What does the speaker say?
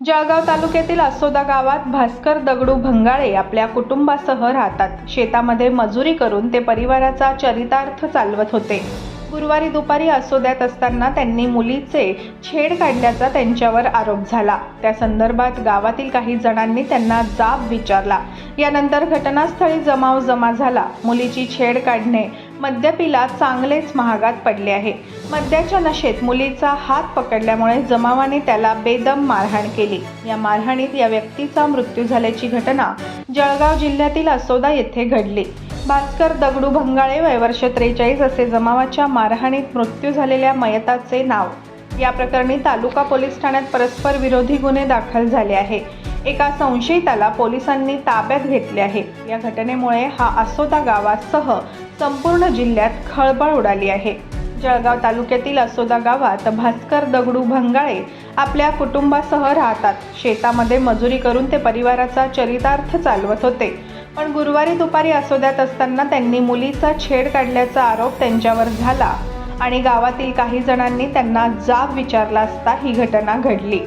जळगाव तालुक्यातील असोदा गावात भास्कर दगडू भंगाळे आपल्या कुटुंबासह राहतात. शेतामध्ये मजुरी करून ते परिवाराचा चरितार्थ चालवत होते. गुरुवारी दुपारी असोद्यात असताना त्यांनी मुलीचे छेड काढल्याचा त्यांच्यावर आरोप झाला. त्या संदर्भात गावातील काही जणांनी त्यांना जाब विचारला. यानंतर घटनास्थळी जमाव जमा झाला. मुलीची छेड काढणे मद्यपीला चांगलेच महागात पडले आहे. मद्याच्या नशेत मुलीचा हात पकडल्यामुळे जमावाने त्याला बेदम मारहाण केली. या मारहाणीत या व्यक्तीचा मृत्यू झाल्याची घटना जळगाव जिल्ह्यातील असोदा येथे घडली. भास्कर दगडू भंगाळे वयवर्ष त्रेचाळीस असे जमावाच्या मारहाणीत मृत्यू झालेल्या मयताचे नाव. या प्रकरणी तालुका पोलीस ठाण्यात परस्पर विरोधी गुन्हे दाखल झाले आहे. एका संशयिताला पोलिसांनी ताब्यात घेतले आहे. या घटनेमुळे हा असोदा गावासह संपूर्ण जिल्ह्यात खळबळ उडाली आहे. जळगाव तालुक्यातील असोदा गावात भास्कर दगडू भंगाळे आपल्या कुटुंबासह राहतात. शेतामध्ये मजुरी करून ते परिवाराचा चरितार्थ चालवत होते. पण गुरुवारी दुपारी असोद्यात असताना त्यांनी मुलीचा छेड काढल्याचा आरोप त्यांच्यावर झाला आणि गावातील काही जणांनी त्यांना जाब विचारला असता ही घटना घडली.